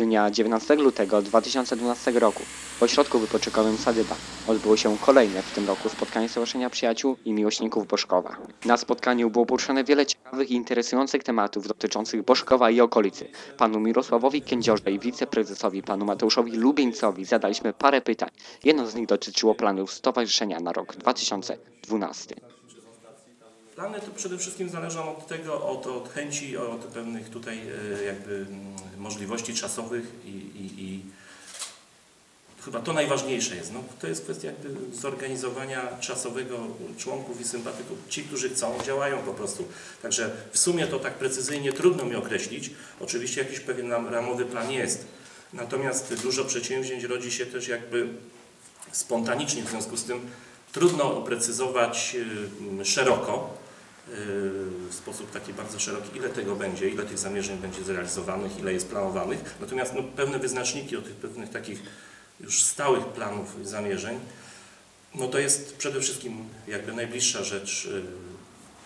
Dnia 19 lutego 2012 roku w ośrodku wypoczynkowym Sadyba odbyło się kolejne w tym roku spotkanie Stowarzyszenia Przyjaciół i Miłośników Boszkowa. Na spotkaniu było poruszane wiele ciekawych i interesujących tematów dotyczących Boszkowa i okolicy. Panu Mirosławowi Kędziorze i wiceprezesowi panu Mateuszowi Lubieńcowi zadaliśmy parę pytań. Jedno z nich dotyczyło planów stowarzyszenia na rok 2012. Plany to przede wszystkim zależą od tego, od, od chęci, od pewnych tutaj e, jakby możliwości czasowych i, i, i chyba to najważniejsze jest. No, to jest kwestia jakby zorganizowania czasowego członków i sympatyków. Ci, którzy chcą, działają po prostu. Także w sumie to tak precyzyjnie trudno mi określić. Oczywiście jakiś pewien ramowy plan jest. Natomiast dużo przedsięwzięć rodzi się też jakby spontanicznie, w związku z tym trudno oprecyzować y, szeroko, w sposób taki bardzo szeroki, ile tego będzie, ile tych zamierzeń będzie zrealizowanych, ile jest planowanych. Natomiast no, pewne wyznaczniki o tych pewnych takich już stałych planów zamierzeń, no to jest przede wszystkim jakby najbliższa rzecz y,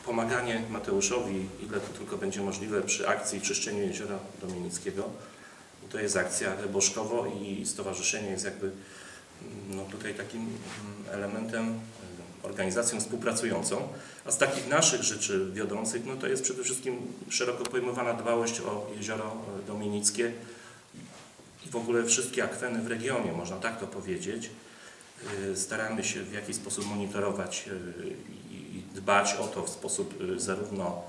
pomaganie Mateuszowi, ile to tylko będzie możliwe przy akcji Czyszczeniu Jeziora Domienickiego. To jest akcja Boszkowo i stowarzyszenie jest jakby no tutaj takim mm, elementem, y, organizacją współpracującą. A z takich naszych rzeczy wiodących, no to jest przede wszystkim szeroko pojmowana dbałość o jezioro y, Domienickie i w ogóle wszystkie akweny w regionie, można tak to powiedzieć. Y, Staramy się w jakiś sposób monitorować i dbać o to w sposób zarówno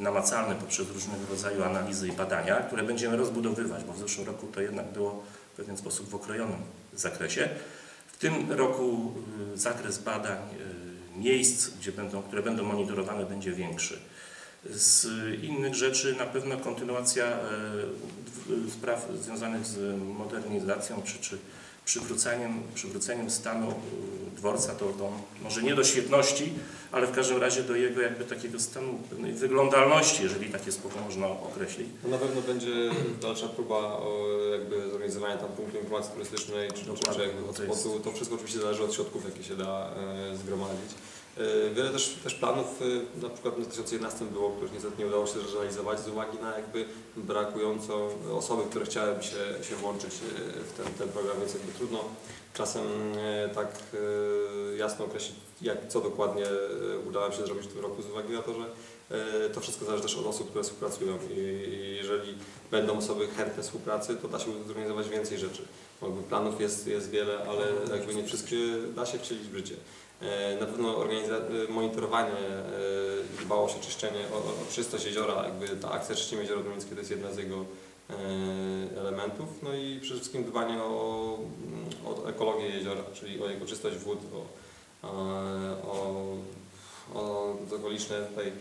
namacalny poprzez różnego rodzaju analizy i badania, które będziemy rozbudowywać, bo w zeszłym roku to jednak było w pewien sposób w okrojonym zakresie. W tym roku y, zakres badań y, miejsc, gdzie będą, które będą monitorowane, będzie większy. Z innych rzeczy na pewno kontynuacja y, spraw związanych z modernizacją czy, czy przywróceniem, przywróceniem stanu dworca do, do, może nie do świetności, ale w każdym razie do jego jakby takiego stanu pewnej wyglądalności, jeżeli takie słowo można określić. No na pewno będzie dalsza próba o jakby zorganizowania tam punktu informacji turystycznej, czy, czy, czy jakby hotspotu. To wszystko oczywiście zależy od środków, jakie się da e, zgromadzić. E, wiele też, też planów e, na przykład w 2011 było, których niestety nie udało się zrealizować z uwagi na jakby brakującą osoby, które chciałyby się, się włączyć w ten, ten program, więc jakby trudno czasem tak jasno określić, jak, co dokładnie udało się zrobić w tym roku z uwagi na to, że to wszystko zależy też od osób, które współpracują i jeżeli będą osoby chętne współpracy, to da się zorganizować więcej rzeczy. Jakby planów jest, jest wiele, ale jakby nie wszystkie da się wcielić w życie. Na pewno monitorowanie, dbałość o czyszczenie, o, o czystość jeziora, jakby ta akcja Czyścimy Jezioro Domickie to jest jedna z jego elementów, no i przede wszystkim dbanie o, o ekologię jeziora, czyli o jego czystość wód, o, o, o okoliczne tutaj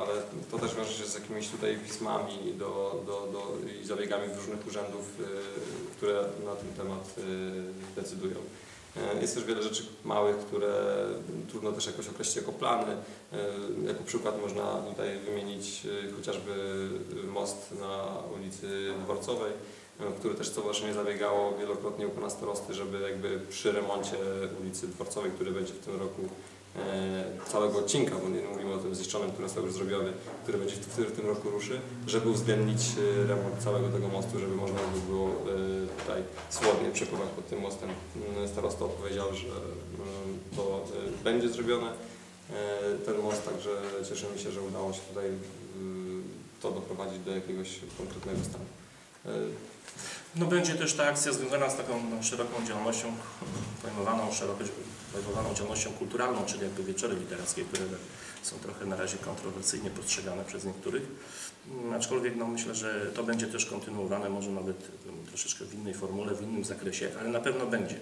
ale to też wiąże się z jakimiś tutaj pismami do, do, do, i zabiegami różnych urzędów, które na ten temat decydują. Jest też wiele rzeczy małych, które trudno też jakoś określić jako plany. Jako przykład można tutaj wymienić chociażby most na ulicy Dworcowej, który też stowarzyszenie zabiegało wielokrotnie u pana starosty, żeby jakby przy remoncie ulicy Dworcowej, który będzie w tym roku całego odcinka, bo nie mówimy o tym zniszczonym, który został już zrobiony, który będzie w, tym roku ruszy, żeby uwzględnić remont całego tego mostu, żeby można by było tutaj swobodnie przepływać pod tym mostem. Starosta odpowiedział, że to będzie zrobione, ten most, także cieszymy się, że udało się tutaj to doprowadzić do jakiegoś konkretnego stanu. No będzie też ta akcja związana z taką no, szeroką działalnością, pojmowaną, szeroko pojmowaną działalnością kulturalną, czyli jakby wieczory literackie, które są trochę na razie kontrowersyjnie postrzegane przez niektórych. Aczkolwiek no, myślę, że to będzie też kontynuowane, może nawet troszeczkę w innej formule, w innym zakresie, ale na pewno będzie.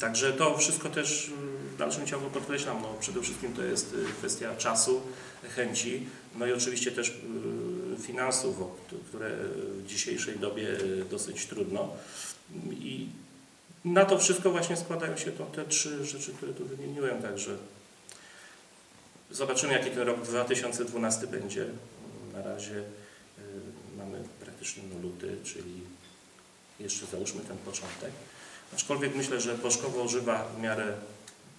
Także to wszystko też w dalszym ciągu podkreślam, no przede wszystkim to jest kwestia czasu, chęci, no i oczywiście też finansów, które w dzisiejszej dobie dosyć trudno. I na to wszystko właśnie składają się to, te trzy rzeczy, które tu wymieniłem, także zobaczymy jaki ten rok 2012 będzie. Na razie mamy praktycznie no luty, czyli jeszcze załóżmy ten początek. Aczkolwiek myślę, że Boszkowo ożywa w miarę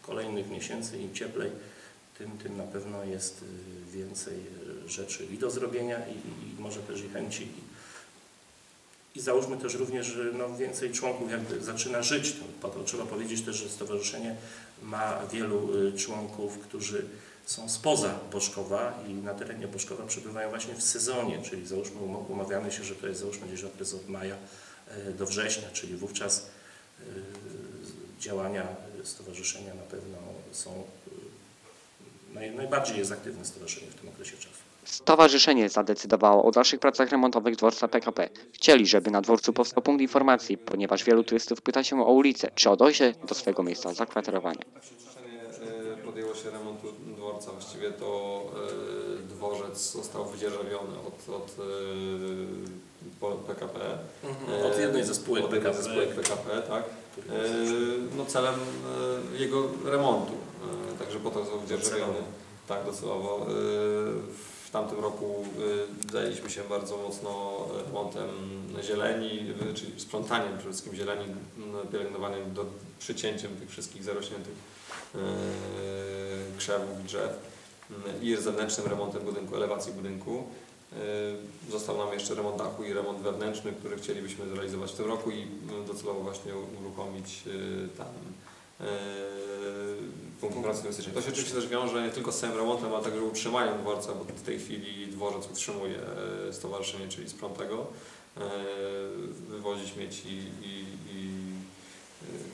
kolejnych miesięcy, im cieplej, tym, tym na pewno jest więcej rzeczy i do zrobienia i, i może też i chęci i załóżmy też również, że no więcej członków jakby zaczyna żyć. Trzeba powiedzieć też, że stowarzyszenie ma wielu y, członków, którzy są spoza Boszkowa i na terenie Boszkowa przebywają właśnie w sezonie, czyli załóżmy um- umawiamy się, że to jest załóżmy gdzieś okres od maja y, do września, czyli wówczas y, działania stowarzyszenia na pewno są naj, najbardziej jest aktywne stowarzyszenie w tym okresie czasu. Stowarzyszenie zadecydowało o dalszych pracach remontowych dworca PKP. Chcieli, żeby na dworcu powstał punkt informacji, ponieważ wielu turystów pyta się o ulicę, czy o dojście do swojego miejsca zakwaterowania. E, podjęło się remontu dworca. Właściwie to e, dworzec został wydzierżawiony od, od e, PKP. Od jednej ze spółek Od PKP. spółek PKP, tak. No celem jego remontu. Także po to został wydzierżawiony. Tak, docelowo. W tamtym roku e, zajęliśmy się bardzo mocno remontem zieleni, e, czyli sprzątaniem przede wszystkim zieleni, pielęgnowaniem, do, przycięciem tych wszystkich zarośniętych krzewów, drzew i zewnętrznym remontem budynku, elewacji budynku. Został nam jeszcze remont dachu i remont wewnętrzny, który chcielibyśmy zrealizować w tym roku i docelowo właśnie uruchomić tam e, punkt informacji turystycznej. To się oczywiście też wiąże nie tylko z samym remontem, ale także utrzymaniem dworca, bo w tej chwili dworzec utrzymuje e, stowarzyszenie, czyli Sprątego, e, wywozi śmieci i, i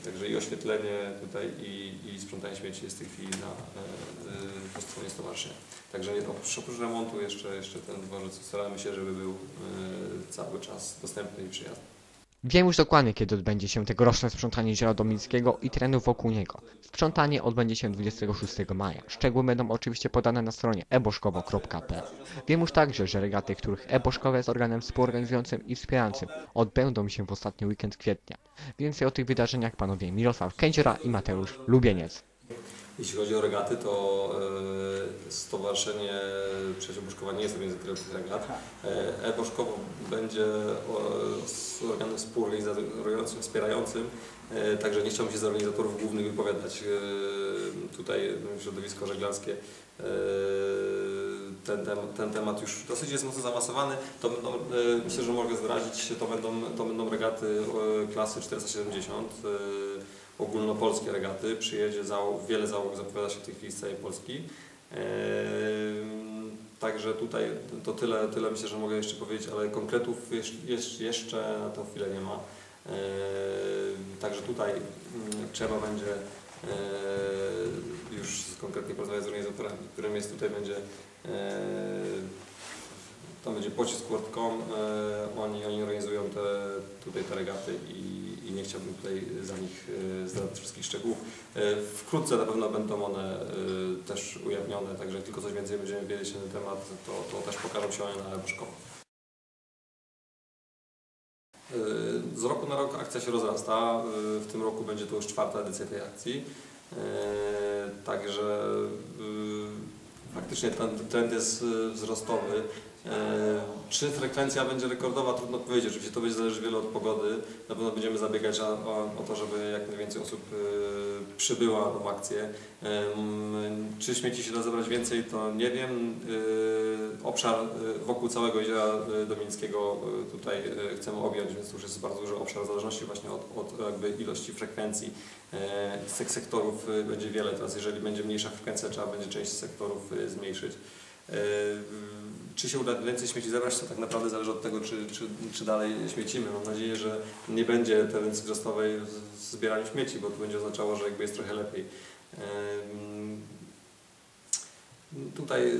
e, także i oświetlenie tutaj i, i sprzątanie śmieci jest w tej chwili na, po stronie stowarzyszenia. Także oprócz, oprócz remontu jeszcze, jeszcze ten dworzec staramy się, żeby był cały czas dostępny i przyjazny. Wiem już dokładnie, kiedy odbędzie się tegoroczne sprzątanie Jeziora Dominickiego i terenów wokół niego. Sprzątanie odbędzie się 26 maja. Szczegóły będą oczywiście podane na stronie eboszkowo.pl. Wiem już także, że regaty, których Eboszkowo jest organem współorganizującym i wspierającym, odbędą się w ostatni weekend kwietnia. Więcej o tych wydarzeniach panowie Mirosław Kędziora i Mateusz Lubieniec. Jeśli chodzi o regaty, to e, Stowarzyszenie Przyjaciół Boszkowa nie jest organizatorem tych regat. E, E-Boszkowo będzie organem współorganizującym, wspierającym, e, także nie chciałbym się z organizatorów głównych wypowiadać. Tutaj środowisko żeglarskie ten, tem, ten temat już dosyć jest mocno zaawansowany. To będą, myślę, że mogę zdradzić, to będą, to będą regaty klasy 470 e, ogólnopolskie regaty. Przyjedzie załóg, wiele załóg zapowiada się w tej chwili z całej Polski. Ehm, Także tutaj to tyle, tyle myślę, że mogę jeszcze powiedzieć, ale konkretów jeszcze- na tą chwilę nie ma. Ehm, Także tutaj mm, trzeba będzie eee, już konkretnie porozmawiać z organizatorami, którym jest tutaj będzie tam będzie pocisk Word.com, e, oni, oni organizują te, tutaj te regaty i, i nie chciałbym tutaj za nich e, zdradzać wszystkich szczegółów. E, wkrótce na pewno będą one e, też ujawnione, także jak tylko coś więcej będziemy wiedzieć na ten temat, to, to też pokażą się one na Ebuszkowo. E, Z roku na rok akcja się rozrasta. E, W tym roku będzie to już czwarta edycja tej akcji. E, Także e, faktycznie ten trend jest e, wzrostowy. E, Czy frekwencja będzie rekordowa? Trudno powiedzieć. Oczywiście to będzie zależeć wiele od pogody. Na pewno będziemy zabiegać o, to, żeby jak najwięcej osób e, przybyła tą akcję. Em, Czy śmieci się da zebrać więcej, to nie wiem. E, Obszar e, wokół całego jeziora e, Dominickiego e, tutaj e, chcemy objąć, więc to już jest bardzo duży obszar w zależności właśnie od, od ilości frekwencji. E, Z sektorów e, będzie wiele. Teraz jeżeli będzie mniejsza frekwencja, trzeba będzie część sektorów e, zmniejszyć. E, Czy się uda więcej śmieci zebrać, to tak naprawdę zależy od tego, czy, czy, czy dalej śmiecimy. Mam nadzieję, że nie będzie tendencji wzrostowej w zbieraniu śmieci, bo to będzie oznaczało, że jakby jest trochę lepiej. Tutaj e,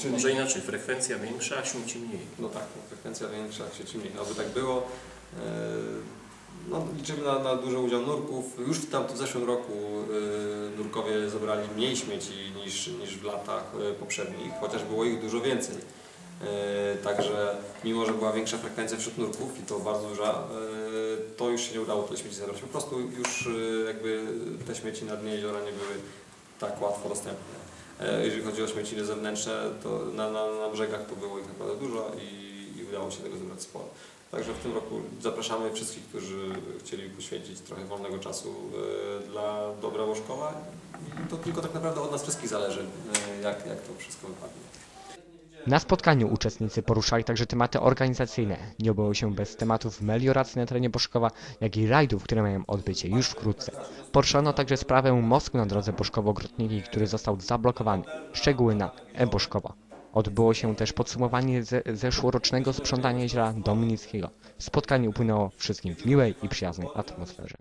czyli- Może inaczej, frekwencja większa, a śmieci mniej. no tak, no, frekwencja większa, sieci mniej. Aby tak było. No, liczymy na, na duży udział nurków. Już w, tam, w zeszłym roku e, nurkowie zebrali mniej śmieci niż, niż w latach e, poprzednich, chociaż było ich dużo więcej. E, Także mimo, że była większa frekwencja wśród nurków i to bardzo duża, e, to już się nie udało tyle śmieci zebrać. Po prostu już e, jakby te śmieci na dnie jeziora nie były tak łatwo dostępne. E, Jeżeli chodzi o śmieci zewnętrzne, to na, na, na brzegach to było ich naprawdę dużo i, i udało się tego zebrać sporo. Także w tym roku zapraszamy wszystkich, którzy chcieli poświęcić trochę wolnego czasu e, dla dobra Łoszkowa. I to tylko tak naprawdę od nas wszystkich zależy, e, jak, jak to wszystko wypadnie. Na spotkaniu uczestnicy poruszali także tematy organizacyjne. Nie obyło się bez tematów melioracji na terenie Boszkowa, jak i rajdów, które mają odbycie już wkrótce. Poruszano także sprawę mostku na drodze Boszkowo-Grotniki, który został zablokowany. Szczegóły na e-Boszkowa. Odbyło się też podsumowanie ze zeszłorocznego sprzątania jeziora Dominickiego. Spotkanie upłynęło wszystkim w miłej i przyjaznej atmosferze.